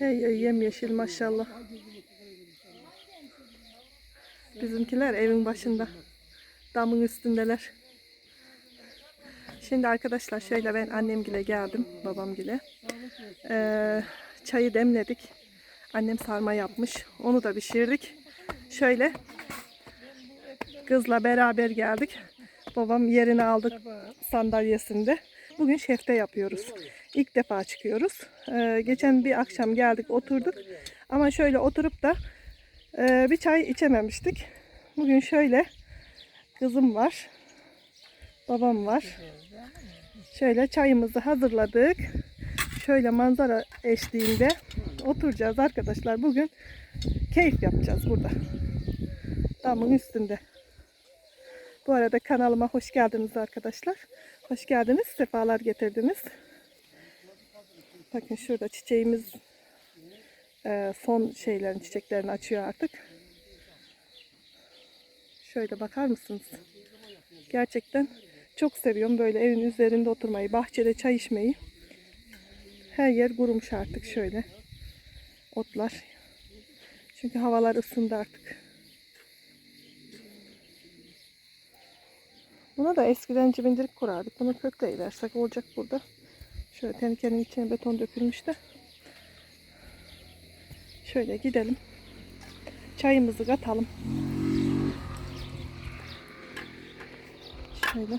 Hey hey yemyeşil maşallah. Bizimkiler evin başında. Damın üstündeler. Şimdi arkadaşlar şöyle ben annemgile geldim. Babamgile. Ee, çayı demledik. Annem sarma yapmış. Onu da pişirdik. Şöyle kızla beraber geldik. Babam yerini aldık sandalyesinde. Bugün şefte yapıyoruz. İlk defa çıkıyoruz. Ee, geçen bir akşam geldik oturduk. Ama şöyle oturup da e, bir çay içememiştik. Bugün şöyle kızım var. Babam var. Şöyle çayımızı hazırladık. Şöyle manzara eşliğinde oturacağız arkadaşlar. Bugün keyif yapacağız burada. Damın üstünde. Bu arada kanalıma hoş geldiniz arkadaşlar. Hoş geldiniz, sefalar getirdiniz. Bakın şurada çiçeğimiz e, son şeylerin çiçeklerini açıyor artık. Şöyle bakar mısınız? Gerçekten çok seviyorum böyle evin üzerinde oturmayı, bahçede çay içmeyi. Her yer kurumuş artık şöyle. Otlar. Çünkü havalar ısındı artık. Buna da eskiden cibindirik kurardık. Bunu kökle ilersek olacak burada. Şöyle tenikenin içine beton dökülmüş de. Şöyle gidelim. Çayımızı katalım. Şöyle.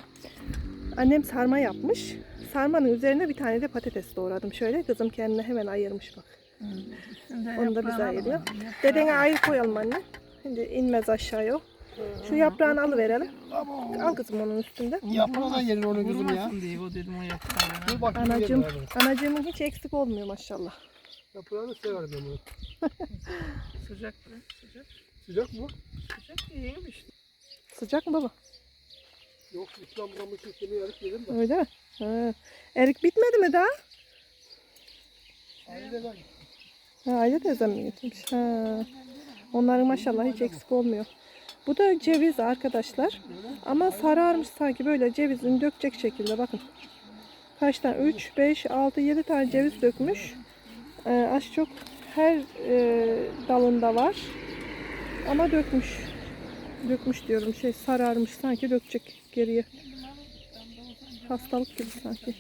Annem sarma yapmış. Sarmanın üzerine bir tane de patates doğradım. Şöyle kızım kendine hemen ayırmış bak. Onu da bize ayırıyor. Dedene ayrı koyalım anne. Şimdi inmez aşağıya. Şu yaprağını alıverelim. Al kızım onun üstünde. Yaprağı da yerin onu kızım ya. Vurmasın diye o dedim o yaprağı. Dur bak. Anacığım, anacığımın hiç eksik olmuyor maşallah. Yaprağını severim ben bunu. Sıcak be, sıcak. Sıcak mı? Sıcak iyiymiş. Sıcak mı baba? Yok İstanbul'dan bu sistemi yarık yedim de. Öyle mi? Ha. Erik bitmedi mi daha? Aileler. Ha, Aile teyzem mi getirmiş? Ha. Onların maşallah hiç eksik olmuyor. Bu da ceviz arkadaşlar. Ama sararmış sanki böyle cevizini dökecek şekilde bakın. Kaç tane? 3, 5, 6, 7 tane ceviz dökmüş. Ee, az çok her e, dalında var. Ama dökmüş. Dökmüş diyorum şey sararmış sanki dökecek geriye. Hastalık gibi sanki.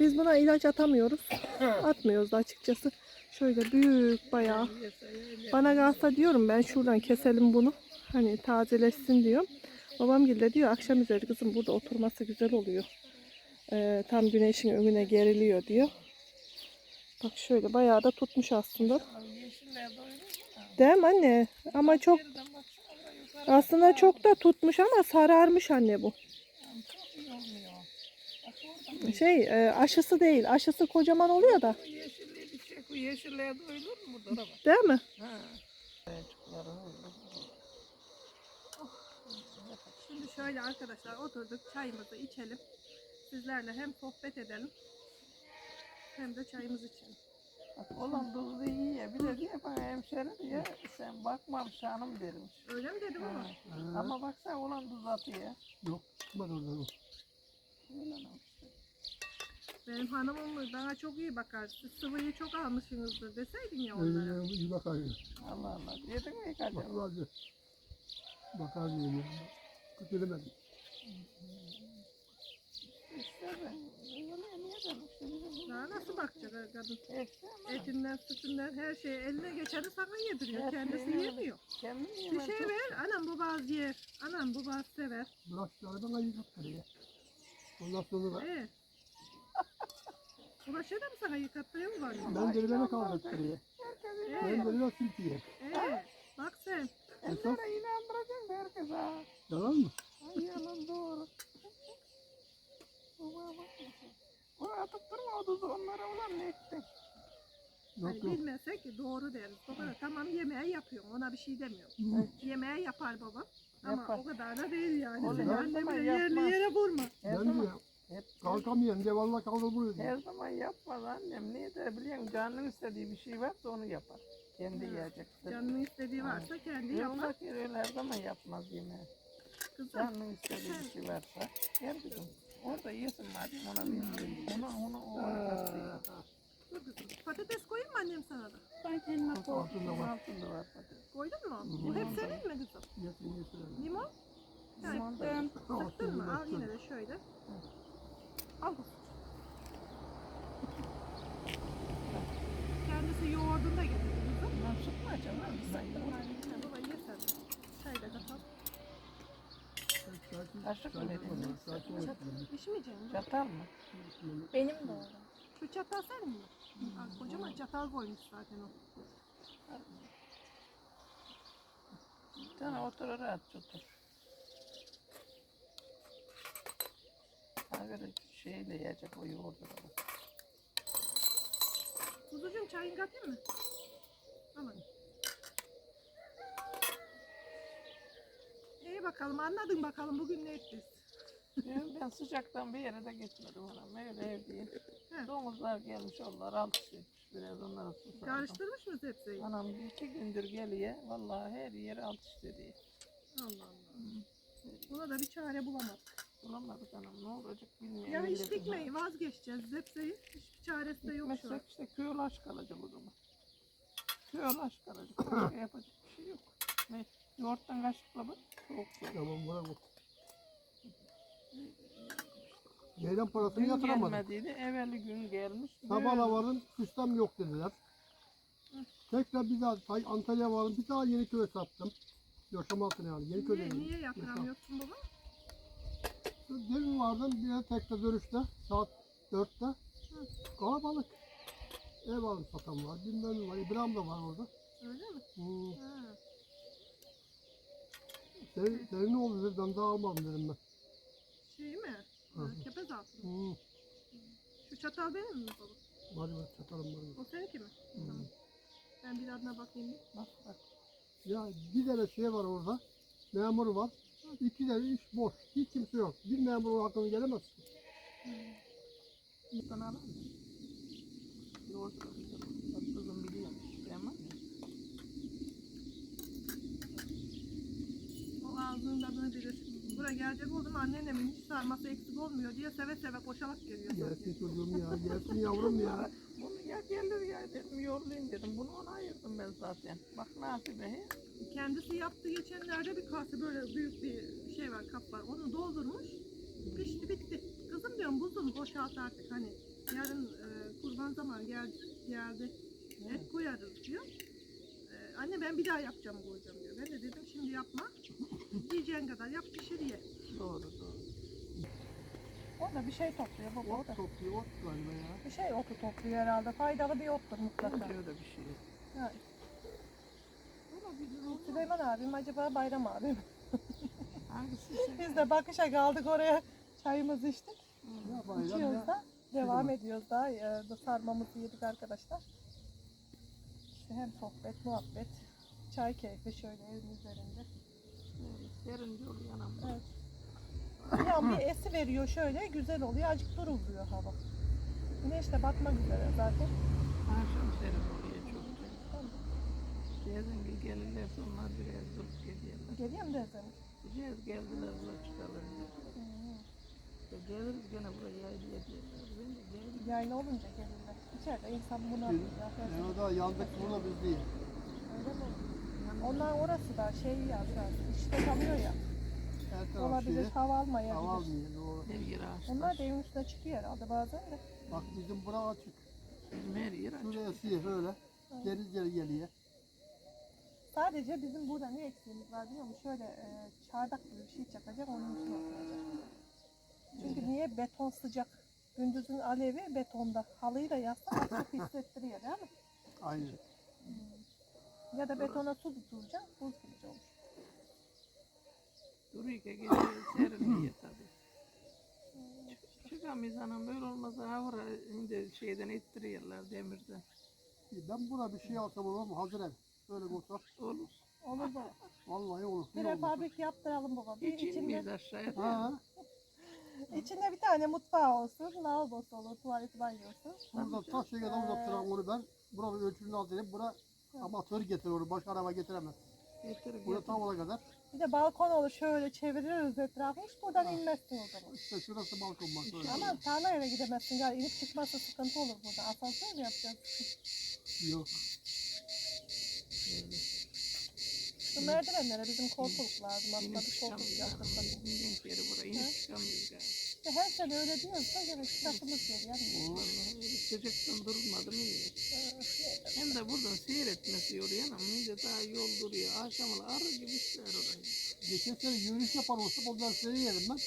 Biz buna ilaç atamıyoruz. Atmıyoruz da açıkçası. Şöyle büyük bayağı. Bana kalsa diyorum ben şuradan keselim bunu. Hani tazeleşsin diyorum. Babam de diyor akşam üzeri kızım burada oturması güzel oluyor. Ee, tam güneşin önüne geriliyor diyor. Bak şöyle bayağı da tutmuş aslında. Değil mi anne? Ama çok aslında çok da tutmuş ama sararmış anne bu. Şey e, aşısı değil. Aşısı kocaman oluyor da. Bu yeşilliğe doyulur mu burada. Değil mi? Ha. Şimdi şöyle arkadaşlar oturduk çayımızı içelim. Sizlerle hem sohbet edelim hem de çayımızı içelim. Olan tuzlu iyi ya. Bir de diye bana hemşerim diye sen bakmam şanım dermiş. Öyle mi dedi baba? Ha. Ama baksana olan tuz atıyor. Yok. Çıkmadı oradan o. Öyle mi? Benim hanımım bana çok iyi bakar. Siz sıvıyı çok almışsınızdır deseydin ya Öyle onlara. ya, iyi bakar. Allah Allah. Yedin mi yıkacağım? Bakar Bakar diyeyim ya. Daha nasıl bakacak kadın? Etinden, sütünden her şeyi eline geçeni sana yediriyor. Kendisi yemiyor. Bir şey ver, anam bu baz yer. Anam bu baz sever. Bulaşıkları bana yıkattır ya. Ondan sonra da Ee. Bulaşığı da mı sana yıkattırıyor mu var? ben derime kaldırttır ya. Herkes Ben Ee, derime silkiye. ee, bak sen. Ellere inandıracağım da herkes ha. Yalan mı? Ay yalan doğru. Baba bakmasın. Bunu atıp durma o tuzu onlara ulan ne ettin? Hani Yok yok. bilmesek doğru deriz. Baba da tamam yemeği yapıyor. Ona bir şey demiyorum. Hı. Yemeği yapar baba. Ama Yapar. o kadar da değil yani. Oğlum, Sen her zaman yerli yapmaz. yere vurma. Her Ben zaman, diyor hep, kalkamıyorum diye vallahi kaldırmıyor her zaman yapmaz annem. Niye de biliyorsun canının istediği bir şey varsa onu yapar. Kendi Evet. yiyecektir. Canının istediği varsa kendi yapar. Öyle her zaman yapmaz yemeği. Kızım Canının istediği bir şey varsa gel kızım. Orada yesin madem ona bir Ona onu o arkası Dur kızım. Patates koyayım mı annem sana da? Ben kendime Bak koy. altında var. Altında var patates. Koydun mu? Bu hep senin mi kızım? Yetin getirelim. Limon? Limon da Ben Sıktın mı? Al yine de şöyle. Al kızım. Kendisi yoğurdunu da getirdi sıkma acaba. Yani baba ye sen de. Çay da kapat. Kaşık mı dedin? Pişmeyecek mi? Çatal mı? benim de orada. Şu çatal sen mi? Aa, kocaman çatal koymuş zaten o. Bir tane otur rahat otur. Böyle şeyle yiyecek o yoğurdu. Kuzucuğum çayını katayım mı? Aman. İyi bakalım anladın bakalım bugün ne ettiniz? Ben sıcaktan bir yere de gitmedim anam. Öyle ev değil. He. Domuzlar gelmiş onlar alt üst etmiş biraz onlara su sardım. Karıştırmış mı? Allah Anam bir iki gündür geliyor. Vallahi her yeri alt üst ediyor. Allah. Buna da bir çare bulamadık. Bulamadık anam ne olacak bilmiyorum. Ya hiç dikmeyi vazgeçeceğiz hepsini. Hiçbir çaresi de yok şu an. Gitmezsek işte köy ulaş kalacak o zaman. Kalacak. Başka yapacak bir şey yok. Ne? Yoğurttan kaşıkla bak. Soğuk. Tamam bırak o. Ceylan parasını Dün yatıramadım. gelmediydi. Evveli gün gelmiş. Sabahla varın sistem yok dediler. Tekrar bir daha Tay- Antalya varın bir daha yeni köye sattım. Yaşam altına yani yeni köye. Niye, niye yatıramıyorsun baba? Demin vardım bir de tekrar dönüşte saat 4'te. Kalabalık. Ev alım satan var. Bilmem ne var. İbrahim de var orada. Öyle mi? Hmm. Ha. Ne oldu dedi. Ben daha almadım dedim ben. Şey mi? Hı Ha, hı. Kepez altı. Hmm. Şu çatal benim mi baba? Var var çatarım var. O seninki mi? Hmm. Tamam. Ben bir adına bakayım. Bak bak. Ya bir tane şey var orada. Memur var. İki tane iş boş. Hiç kimse yok. Bir memur aklına gelemez. ki. Buradan alalım. Yoğurt kızım biliyormuş. Demem mi? O ağzının tadını bilir. Buraya gelecek oldum anneannemin hiç sarması eksik olmuyor diye seve seve koşarak geliyor. Gelsin çocuğum ya. Gelsin yavrum ya. Bunu ya gelir ya dedim yollayayım dedim. Bunu ona ayırdım ben zaten. Bak nasibe he. Kendisi yaptı geçenlerde bir kase böyle büyük bir şey var kap var. Onu doldurmuş. Pişti bitti. Kızım diyorum buzunu boşalt artık hani. Yarın e, kurban zamanı geldi, geldi. Et koyarız diyor. E, anne ben bir daha yapacağım koyacağım diyor. Ben de dedim şimdi yapma. Yiyeceğin kadar yap pişir ye. Doğru doğru. Orada bir şey topluyor baba Ot topluyor. Ot galiba ya. Bir şey otu topluyor herhalde. Faydalı bir ottur mutlaka. Bence öyle bir şey. Yani. Süleyman abim acaba Bayram abim. Hangisi? Biz de bakışa kaldık oraya. Çayımızı içtik. Ya bayram İçiyoruz ya. da. Devam ediyoruz da. Ee, bu sarmamızı yedik arkadaşlar. İşte hem sohbet, muhabbet, çay keyfi şöyle evin üzerinde. Serince oluyor anam. Evet. Yani bir esi veriyor şöyle güzel oluyor. Acık duruluyor hava. Güneş de batmak üzere zaten. Akşam serin oluyor çok. Yazın bir gelirlerse onlar biraz durup geliyorlar. Geliyor mu dezen? Cihaz geldiler çıkalım. E, geliriz gene buraya yaylıya diyorlar. Ben de. Yayla olunca gelirler. İçeride insan bunu yapıyor. yani o da yandık burada biz değil. Öyle mi? Onlar orası da şey ya biraz işte kalıyor ya. Her taraf Olabilir şeyi. hava almayabilir. Hava almıyor doğru. Her yer ağaçlar. Onlar da evin üstüne çıkıyor herhalde bazen de. Bak bizim bura açık. Bizim her yer açık. Şuraya esiyor böyle. Deniz geri geliyor. Sadece bizim burada ne eksiğimiz var biliyor musun? Şöyle e, çardak gibi bir şey çakacak onun üstüne oturacak. Çünkü niye beton sıcak? Gündüzün alevi betonda. Halıyı da yazsak çok hissettiriyor değil mi? Aynen. Ya da betona su tutulacak, buz gibi olur. Duruyor ki gece serinliyor tabii. Çıkamayız anam böyle olmasa havra şeyden ittiriyorlar demirden. Ben buna bir şey alsam olur mu? Hazır ev. Böyle olsa. Olur. Olur baba. Vallahi olur. Bir prefabrik yaptıralım baba. Bir Hiç inmeyiz aşağıya. Ha, içinde bir tane mutfağı olsun, lavabosu olur, tuvalet banyosu. burada taş şekilde uzattıran onu ben. Buranın ölçümünü aldırayım. Bura amatör getirir onu. Başka araba getiremez. Getir Buraya getir. tam ona kadar. Bir de balkon olur şöyle çeviririz etrafı. Hiç buradan inmezsin o zaman. İşte şurası balkon bak. böyle. Ama tarlaya gidemezsin. Yani inip çıkması sıkıntı olur burada. Asansör mü yapacağız? Yok. Şu merdivenlere bizim korkuluk lazım. Aslında bir korkuluk yaptırsak. Yeri galiba. İşte her sene öyle diyoruz da demek ki takımız yer yani. Vallahi sıcaktan durmadı neyse. Hem de buradan seyretmesi yoruyor ama millet daha yol duruyor. Akşamlı arı gibi işler orayı. Geçen sene yürüyüş yapan olsa ondan seni yerim ben.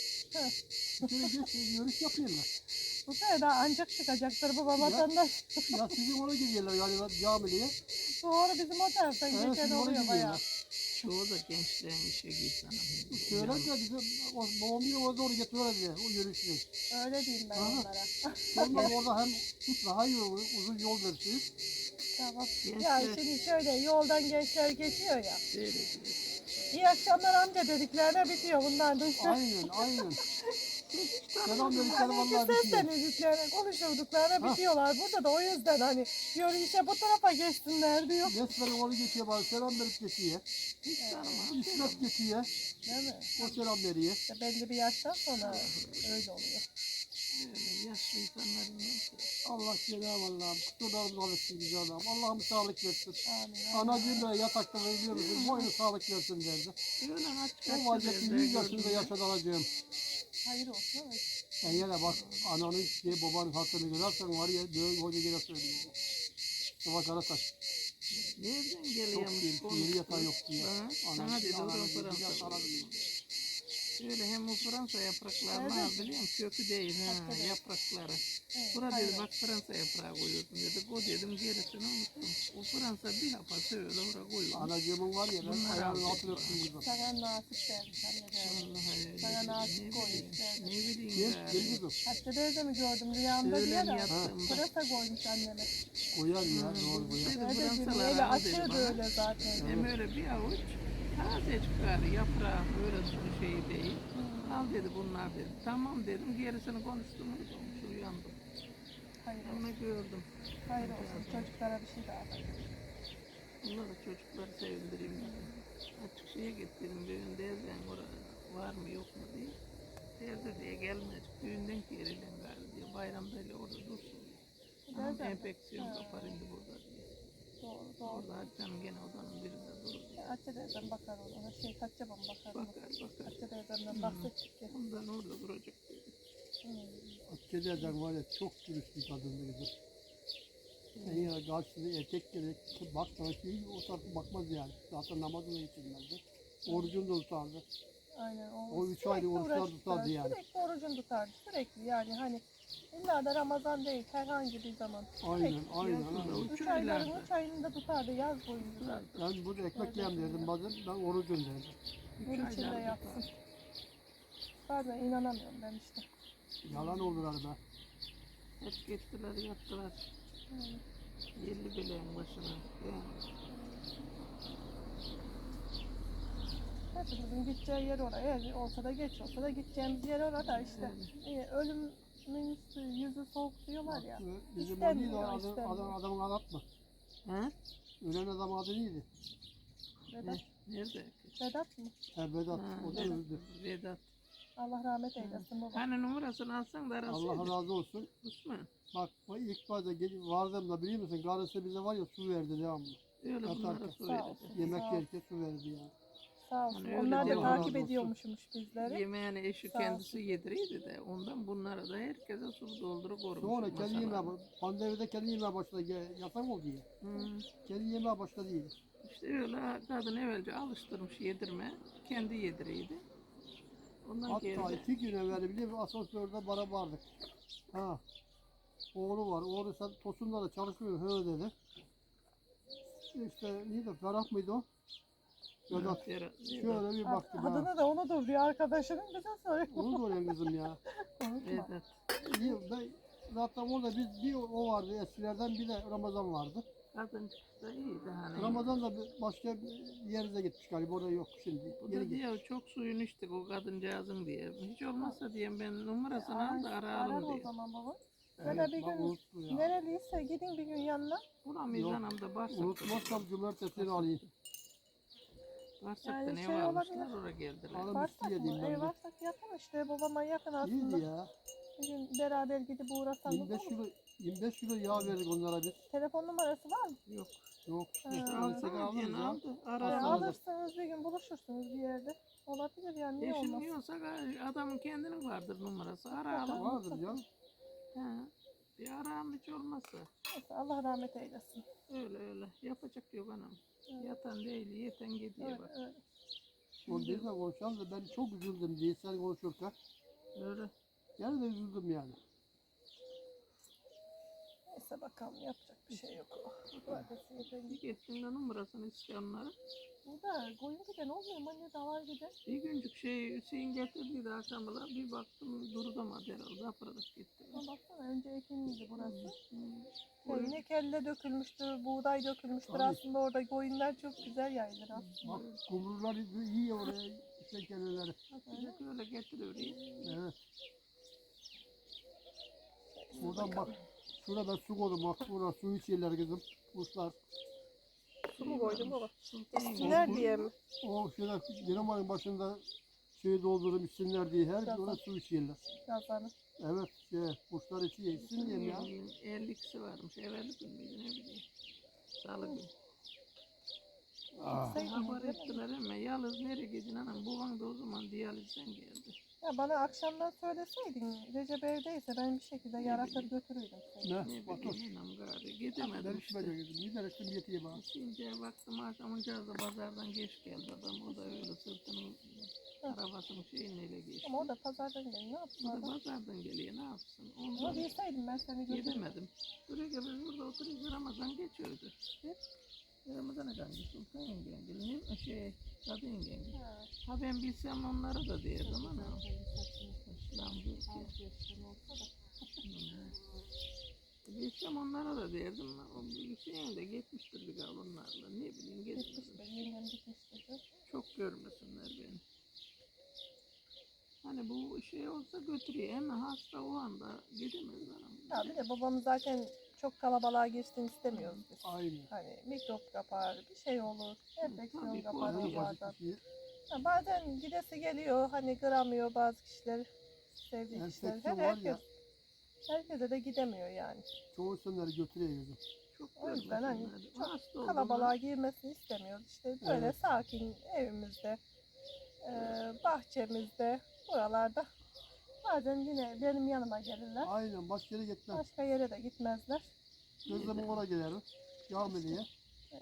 Bir geç yürüyüş yapıyorlar. Bu sene daha ancak çıkacaktır baba vatandaş. Ya sizin ona gidiyorlar galiba camiye. Doğru bizim o taraftan geçen oluyor bayağı. Çoğu da gençlerin işe git hanım. Söyler de bize o babam bir ona doğru getiriyorlar diye o yürüyüşünü. Öyle diyeyim ben Aha. onlara. Sonra orada hem daha iyi olur, uzun yol versiniz. tamam. Gençler- Ya şimdi şöyle yoldan gençler geçiyor ya. Seyrediyor. İyi akşamlar amca dediklerine bitiyor bunlar da işte. Aynen aynen. Selam dedikleri vallahi iki bitiyor. seslenildiklerine konuşurduklarına Ha. bitiyorlar. Burada da o yüzden hani yürüyüşe bu tarafa geçsinler diyor. Resmen onu geçiyor bana selam verip geçiyor. İsmet geçiyor. Değil mi? O selam veriyor. İşte belli bir yaştan sonra öyle oluyor. Yaşlı insanların. Allah Cenab-ı Allah'ım kusurlarımızı alırsın güzel adam. Allah'ım sağlık versin. Amin. Anacığım da yatakta ölüyor musun? Boynu sağlık versin derdi. Öyle aç O vaziyette 100 yaşında yaşadı anacığım. Hayır olsun. evet. Sen yine bak ananın şey babanın hakkını görersen var ya böyle hoca gene söylüyor. Mustafa Karataş. Nereden Çok geliyormuş? değil, yeri yatağı yok diye. Sana dedi anam, oradan bir daha Fransa. sana Öyle hem o Fransa yapraklarını Evet. al biliyor musun? Kökü değil ha Hakikaten. yaprakları. Bura dedi bak Fransa yaprağı koyuyordum dedi. O dedim gerisini unuttum. O Fransa bir hapası öyle oraya koyuyor. Anacığımın var ya ben öptüm kızım. Sana nasip vermiş anne de. Sana nasip koymuş. Ne bileyim Gel, gel kızım. Hatta teyze mi gördüm rüyamda diye de. Pırasa koymuş anneme. Koyar ya doğru koyar. Öyle açıyordu öyle zaten. Hem öyle bir avuç taze çıkar yaprağı öyle sulu şey değil. Al dedi bunlar dedi. Tamam dedim gerisini konuştum. Hayır olsun. Ama gördüm. Hayır olsun. Çocuklara bir şey daha var. Bunları çocukları sevindireyim dedim. Açık şeye gittim düğün derden var mı yok mu diye. Derdi diye gelmez. Düğünden gerilen gari diye. Bayramda öyle orada dursun. Ama Derden mi? enfeksiyon Ha. kapar indi burada diye. Doğru doğru. Orada açacağım gene odanın birinde durur. Hatice teyzem bakar ona. Şey kaç babam bakar. Bakar bakar. Teyzemden bahsettik ki. Ondan orada duracak dedi. Hmm. Akçelerden var ya çok dürüst bir kadındı kızım. Yani ya karşısında erkek gerek bak sana şey o tarafa bakmaz yani. Zaten namazını içinlerdi. Orucunu da tutardı. Aynen. O, O üç ayda oruçlar tutardı yani. Sürekli orucunu tutardı. Sürekli yani hani illa da Ramazan değil herhangi bir zaman. Aynen Sürekli. aynen aynen. Üç Üç ayların aylarda. üç ayını da tutardı yaz boyunca. Ben burada ekmek yem derdim bazen ben orucum derdim. Gün Üç içinde aylarda yapsın. Bazen inanamıyorum ben işte. Yalan oldular be. Hep gittiler yattılar. Hmm. Yerli bileğin başına. Yani Hepimizin gideceği yer oraya. Eğer olsa da geç olsa da gideceğimiz yer orada işte. İyi, ölümün üstü, yüzü soğuk diyorlar ya. Bizim o değil o İstemiyor, adam, istemiyor. adam, adamın adı atma. Ha? Ölen adam adı neydi? Vedat, Nerede? Vedat mı? Ha Vedat. Ha, O da Vedat. öldü. Vedat. Allah rahmet eylesin baba. Hani numarasını alsan da Allah arasaydı. razı olsun. Osman. Bak bu ilk başta gelip vardım da biliyor musun? Karısı bize var ya su verdi devamlı. Öyle bunlara su Sağ olsun. Yemek Sağ ol. yerken su verdi yani. Sağ olsun. Hani öyle Onlar da diyor, Allah takip razı olsun. ediyormuşmuş bizleri. Yemeğini eşi Sağ kendisi yediriydi de ondan bunlara da herkese su doldurup korumuş. Sonra kendi masalara. yemeğe, pandemide kendi yemeğe başladı. Ge- Yasak oldu ya. Hı. Kendi yemeğe başladı yine. İşte öyle kadın evvelce alıştırmış yedirme. Kendi yediriydi. Ondan Hatta geri iki gün evvel biliyor musun asansörde bara vardık. Ha. Oğlu var. Oğlu sen Tosun'da da çalışmıyor. Hı dedi. İşte neydi? Ferah mıydı o? Vedat. Vedat. Şöyle bir baktı bana. Adını da unutur bir arkadaşının bize soruyor. Onu da oraya kızım ya. Vedat. İyi, ben, zaten orada biz bir o vardı eskilerden bir de Ramazan vardı. Kadıncık da iyiydi hani. Ramazan da bir- başka bir yerine gitmiş galiba orada yok şimdi. Bu da gitmiş. diyor çok suyun içtik o kadıncağızın diye. Hiç olmazsa diyeyim ben numarasını al da Arar arayalım o diye. zaman baba. Evet, Ya da bir bak gün unuttu ya. nereliyse gidin bir gün yanına. Bulamayız Yok. anam da bağırsak. Unutmazsam cumartesini alayım. Varsak'ta Yani ne şey varmışlar olabilir. oraya geldiler. Varsak istiyor mı? ben Ev de. varsak yakın işte babama yakın aslında. İyiydi ya. Bir gün beraber gidip uğrasanız 25 olur. kilo 25 kilo yağ verdik onlara biz. Telefon numarası var mı? Yok. Yok işte Ha. söylesek Aldı, alırız ya. aldı. Alırsınız bir gün buluşursunuz bir yerde. Olabilir yani niye olmaz? Düşünmüyorsak adamın kendinin vardır numarası. Ara alın. Vardır ya. Ha. Bir arağım hiç olmazsa. Neyse Allah rahmet eylesin. Öyle öyle. Yapacak yok anam. Yatan değil, yeten gidiyor Öyle, bak. öyle. O bizle konuşalım da ben çok üzüldüm sen konuşurken. Öyle. Yani de üzüldüm yani. Neyse bakalım yapacak bir şey yok. Vadesi yeter. Bir gittim de numarasını iste onları. Burada koyun giden olmuyor mu? Ne davar giden? Bir güncük şey Hüseyin getirdiydi akşamlar. Bir baktım durudamadı herhalde. Zaparadık gitti. Ama baksana önce ekinliydi burası. Hmm. Yine kelle dökülmüştür, buğday dökülmüştür. Tabii. Aslında orada koyunlar çok güzel yayılır aslında. Bak kumrular iyi oraya şekerleri. Atacak öyle getiriyor. Evet. Buradan bak. Şurada su koydum bak. Burada su içiyorlar kızım. Kuşlar. Su mu koydun baba? İçsinler diye mi? O şöyle dinamanın başında şeyi doldurup içsinler diye her gün orada su içiyorlar. Yazanı. Evet şey kuşlar içiyor. İçsin diye mi ya? 52'si varmış. Evvellik gün müydü ne bileyim. Salı gün. Ah. Haber ettiler ama yalnız nereye gidin anam baban da o zaman diyalizden geldi. Ya bana akşamdan söyleseydin Recep evdeyse ben bir şekilde yaratır götürürdüm seni. Ne? Ne Bak dur. bileyim gari. Ben Gidemedim içime işte. döküldüm. Gider işte yetiyor bana. Şimdi baktım akşamıncağız da pazardan geç geldi adam. O da öyle sırtının arabasının şeyini ele geçti. Ama o da pazardan geliyor. Ne yapsın O da adam? pazardan geliyor ne yapsın. Ama Ondan bilseydim ben seni götürürdüm. gidemedim. Buraya biz burada oturuyoruz Ramazan geçiyordu. Hı? Ramazan'a geldi Sultan yengen geldi. Ne şey kadın yengen geldi. Ha. Ha ben bilsem onlara da derdim ama. Diyor ki. Bilsem onlara da derdim. O Hüseyin de gitmiştir bir gal onlarla. Ne bileyim Gitmiştir. Çok görmesinler beni. Hani bu şey olsa götürüyor ama hasta o anda gidemez Ya bir de babam zaten çok kalabalığa girsin istemiyoruz biz. Aynı. Hani mikrop kapar, bir şey olur, enfeksiyon kapar. En basit bazen. şey. Gidesi geliyor, hani kıramıyor bazı kişiler, sevdiği kişiler. Enfeksiyon Her var ya. herkes, herkese de gidemiyor yani. Çoğu senleri götürüyor kızım. Çok O yüzden hani görmesinler. çok hasta Kalabalığa girmesini istemiyoruz. İşte böyle Evet. sakin evimizde, e, bahçemizde, buralarda. Bazen yine benim yanıma gelirler. Aynen başka yere gitmem. Başka yere de gitmezler. Kızımın oraya giderim. Camiliye.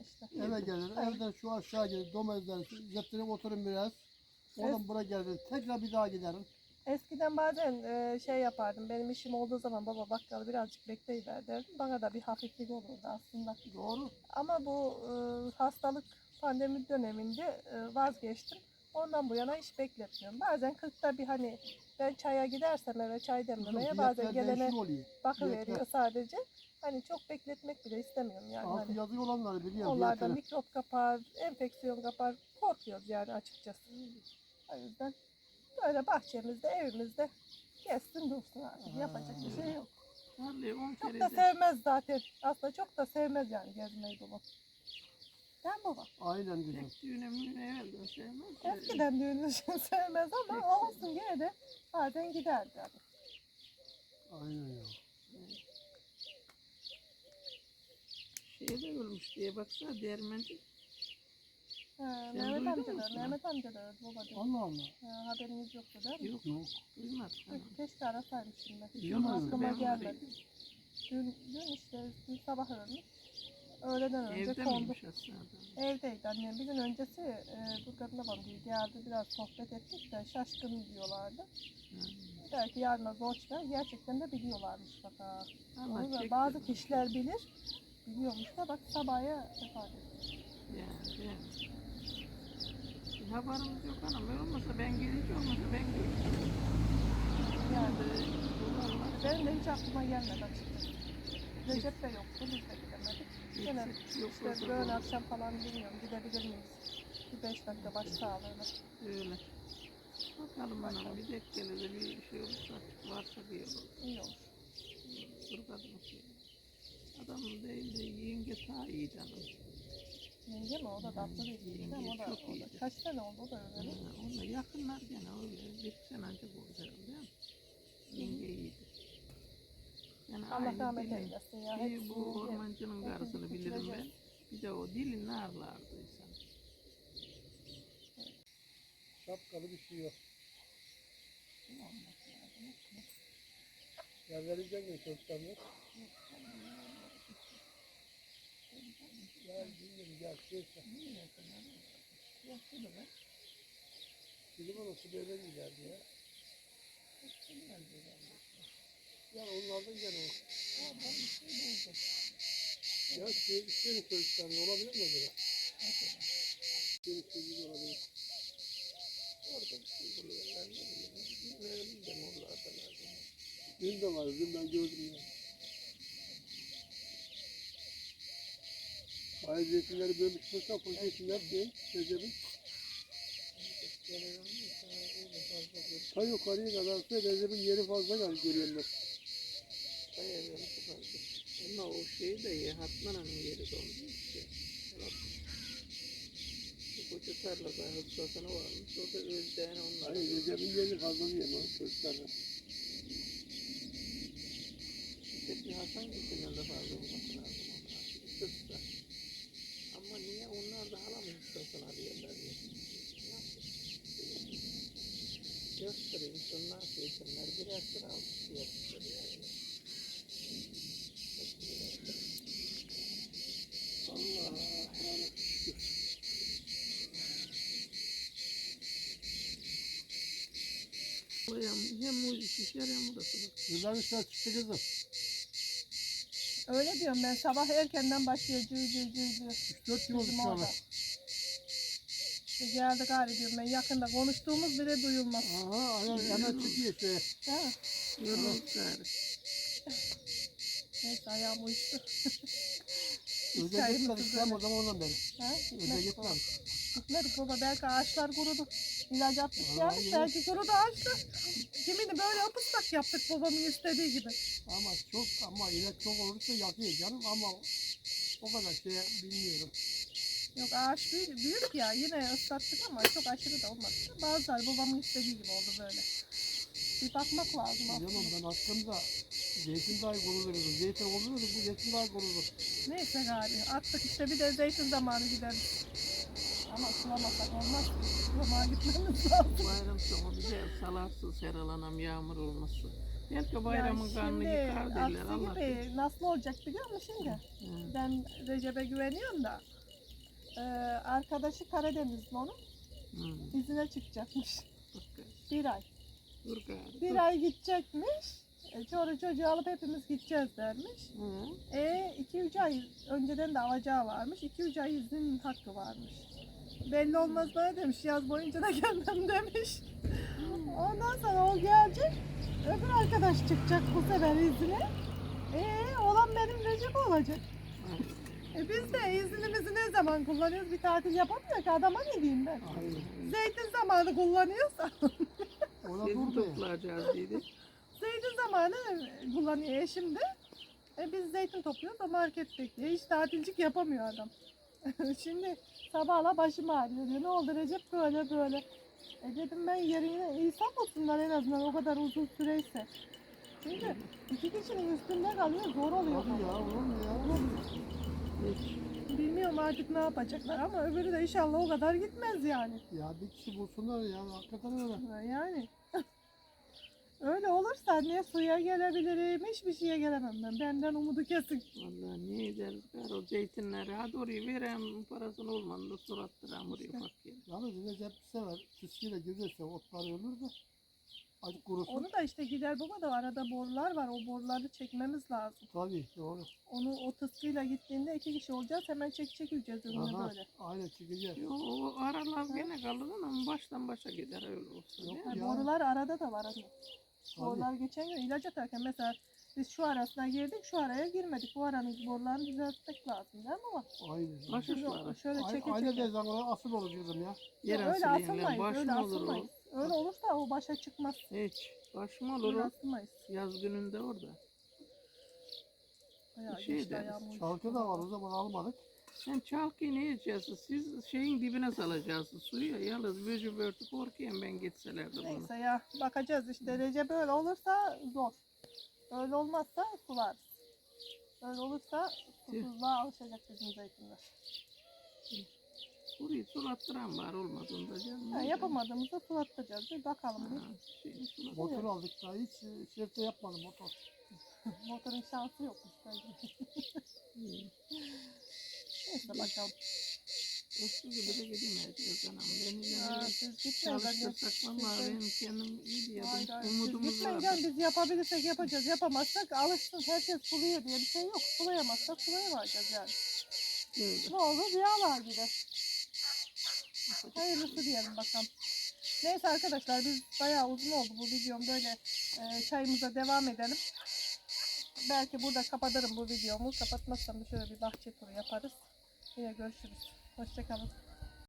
İşte. Eve gelir. Evden şu aşağı gelir. Domezden getirip oturun biraz. Oradan buraya geldim. Tekrar bir daha giderim. Eskiden bazen e, şey yapardım. Benim işim olduğu zaman baba bakkalı birazcık bekleyiver derdim. Bana da bir hafiflik olurdu aslında. Doğru. Ama bu e, hastalık pandemi döneminde e, vazgeçtim. Ondan bu yana hiç bekletmiyorum. Bazen 40'ta bir hani ben çaya gidersem eve çay demlemeye bazen gelene bakıveriyor sadece. Hani çok bekletmek bile istemiyorum yani. Altı Hani yazık olanları biliyorum. onlarda mikrop kapar, enfeksiyon kapar. Korkuyoruz yani açıkçası. O yüzden böyle bahçemizde, evimizde kessin dursun artık. Yapacak bir şey yok. Vallahi Çok da sevmez zaten. Aslında çok da sevmez yani gezmeyi baba. Değil mi baba? Aynen kızım. tek düğüne müğüne evvelden sevmez. de. Eskiden düğünü sevmez ama olsun yine de bazen giderdi. Yani. Aynen ya. Şeye de ölmüş diye baksana dermenci. Ha, Sen Mehmet duydun amca da, musun? Mehmet amca da öldü baba. diyor. Allah Allah. Ha, haberiniz yoktu değil mi? Yok Yok. duymadım. Tüh, Keşke. Hiç Duymadım. olmazsa Aklıma ben gelmedi. Dün, dün işte dün sabah ölmüş. Öğleden önce Evde kondu. miymiş aslında? Evdeydi annem. Bir gün öncesi e, Durgat'ın babam diye geldi. Biraz sohbet ettik de şaşkın diyorlardı. Belki yarına zor çıkar. Gerçekten de biliyorlarmış bak ha. Allah Onu da çekti. bazı kişiler bilir. Biliyormuş da bak sabaya vefat etti. Yani, yani. Haberimiz yok anam. Öyle olmasa ben gelince olmasa ben geleceğim. Yani benim de hiç aklıma gelmedi açıkçası. Recep de yoktu. Biz de gidemedik. Yok işte böyle akşam falan bilmiyorum gidebilir miyiz? Bir beş dakika baş sağlığına. Öyle. Bakalım anam bir dekkele de bir şey olursa varsa bir yol olur. İyi olur. Dur kadın şey. Adamın değil de yenge ta iyi canım. Yenge mi? O da tatlı değil. Yenge Ama o da, o da. Kaç sene oldu o da öyle. Ha, Onlar yakınlar gene öyle. Bir sene önce oldu herhalde. Yenge iyiydi. Yani Allah rahmet eylesin ya. Bir Hepsi bu ormancının karısını bilirim ben. Bir de o dilin narlardı insan. Şapkalı bir şey yok. Yerlerecek mi çocuklarını? Gel bilmiyorum gel şey sen. Bizim orası böyle giderdi ya. Yani onlardan gene o. Ya şey, senin çocukların olabilir mi acaba? Senin çocuğun olabilir. Orada bir şey buluyorlar. Ne bileyim. Bilmiyorum de onlardan lazım. Dün de var, dün ben gördüm ya. Bayağı zeytinleri bölmüş. Mesela bu zeytinler değil, Recep'in. Ta yukarıya kadarsa Recep'in yeri fazla gel görüyorum Bayağı bir fazla. Ama o şey de ya Hatmana'nın yeri de onun işte. Bu koca tarlada hıfzasına varmış. O da özdeğen onlar. Hayır Recep'in diyeyim o çocuklarına. İşte bir Hasan gittiğinden de fazla olması lazım onlar. Hıfza. Ama niye onlar da alamıyor hıfzasını alıyorlar diye. Nasıl? Göstereyim şunlar birer sıra almış yapmışlar yani. Allah Allah. Hem, şişer hem burası bak. Yılların üstüne çıktı kızım. Öyle diyorum ben sabah erkenden başlıyor cır cır cır cır. 3-4 yıl oldu Bizim şu orada. an. İşte geldi gari diyorum ben yakında konuştuğumuz bile duyulmaz. Aha aynen hemen çıkıyor işte. Ha? Yorulduk gari. Neyse ayağım uyuştu. Öde Hikayemiz gitmedik böyle. sen o zaman ondan beri. Ha? Öde Gitmedik baba. gitmem. Gitmedik baba belki ağaçlar kurudu. İlaç attık Vallahi geldik iyi. belki kurudu ağaçlar. Kimini böyle ıslak yaptık babamın istediği gibi. Ama çok ama ilaç çok olursa yakıyor canım ama o kadar şey bilmiyorum. Yok ağaç büyük, büyük ya yine ıslattık ama çok aşırı da olmadı. Bazıları babamın istediği gibi oldu böyle. Bir bakmak lazım Canım aslında. ben aklımda zeytin dahi kurulur. Zeytin olur mu? Bu zeytin dahi kurulur. Neyse gari attık işte bir de zeytin zamanı gideriz. Ama sulamasak olmaz. Sulamaya gitmemiz lazım. Bayram sonu bize salarsız her alanam yağmur olması. Belki bayramın Ya karnını yıkar derler Allah gibi nasıl olacak biliyor musun şimdi? Hı, Ben Recep'e güveniyorum da. Ee, arkadaşı Karadenizli onun hı. izine çıkacakmış. Bir ay. Dur gari. Bir dur. ay gidecekmiş. E, Çoru çocuğu alıp hepimiz gideceğiz dermiş. Hı. E 2-3 ay önceden de alacağı varmış. 2-3 ay izin hakkı varmış. Belli olmaz bana demiş. Yaz boyunca da gelmem demiş. Ondan sonra o gelecek. Öbür arkadaş çıkacak bu sefer izine. E olan benim Recep olacak. E biz de iznimizi ne zaman kullanıyoruz? Bir tatil yapamıyor ki adama ne diyeyim ben? Aynen. Zeytin zamanı kullanıyorsa Ona Biz dur be. toplayacağız dedi. zeytin zamanı kullanıyor eşim de. E biz zeytin topluyoruz da market bekliyor. Hiç tatilcik yapamıyor adam. Şimdi sabahla başım ağrıyor diyor. Ne oldu Recep böyle böyle. E dedim ben yerine insan bulsunlar en azından o kadar uzun süreyse. Çünkü iki kişinin üstünde kalıyor zor oluyor. Hadi ya olur ya? Bilmiyorum artık ne yapacaklar ama öbürü de inşallah o kadar gitmez yani. Ya bir kişi bulsunlar ya. Hakikaten öyle. Yani. Öyle olursa ne suya gelebilirim, hiçbir şeye gelemem ben. Benden umudu kesin. Vallahi ne ederiz gari o zeytinleri. Hadi oraya verem parasını olmadı surattıram oraya bak ya. Yalnız Recep bir sefer tüsküyle gezerse otlar ölür de. Acık kurusun. Onu da işte gider baba da arada borular var. O boruları çekmemiz lazım. Tabii doğru. Onu o tıskıyla gittiğinde iki kişi olacağız. Hemen çek çekeceğiz önüne Aha, böyle. aynen çıkacak. Yo, o aralar gene kalır ama baştan başa gider öyle olsa Yok Ha? Ya. borular arada da var. Hani. Borular geçen gün ilaç atarken mesela biz şu arasına girdik, şu araya girmedik. Bu aranın borularını düzeltmek lazım değil mi baba? Aynen. Başuçları. Şöyle Ay- çeke Aynen çeke. de zaman asıl olur kızım ya. Yer öyle asılıyım asılmayız, baş öyle mı olur o? asılmayız. Öyle olursa o başa çıkmaz. Hiç. Baş mı olur Öyle o? asılmayız. Yaz gününde orada. Bayağı Bir şey geçti deriz. da var o zaman almadık. Sen çalkıyı ne edeceksin? Siz şeyin dibine salacaksınız suyu. Yalnız böcü börtü korkuyorum ben gitselerdi bunu. Neyse ya bakacağız işte. Recep böyle olursa zor. Öyle olmazsa sularız. Öyle olursa susuzluğa alışacak bizim zeytinler. Burayı sulattıran var olmadığında canım. Ha, yapamadığımızda sulattıracağız. Bir bakalım bir. Ha, şeyini sulat- Motor aldık daha hiç e, şefte yapmadım motor. Motorun şansı yokmuş belki. İyi. Neyse bakalım. Eski gibi de gidemeyeceğiz anam. Beni Aa, siz gitmeyin. çalıştırsak valla Siz- benim kendim iyi Hayır, diyordum. hayır. Siz Umudumuz gitmeyin vardı. canım. Biz yapabilirsek yapacağız. Yapamazsak alışsın. Herkes suluyor diye bir şey yok. Sulayamazsak sulayamayacağız yani. Öyle. Ne olur yağlar gider. Hayırlısı diyelim bakalım. Neyse arkadaşlar biz bayağı uzun oldu bu videom böyle e, çayımıza devam edelim. Belki burada kapatırım bu videomu. Kapatmazsam da şöyle bir bahçe turu yaparız. Yine görüşürüz. Hoşçakalın.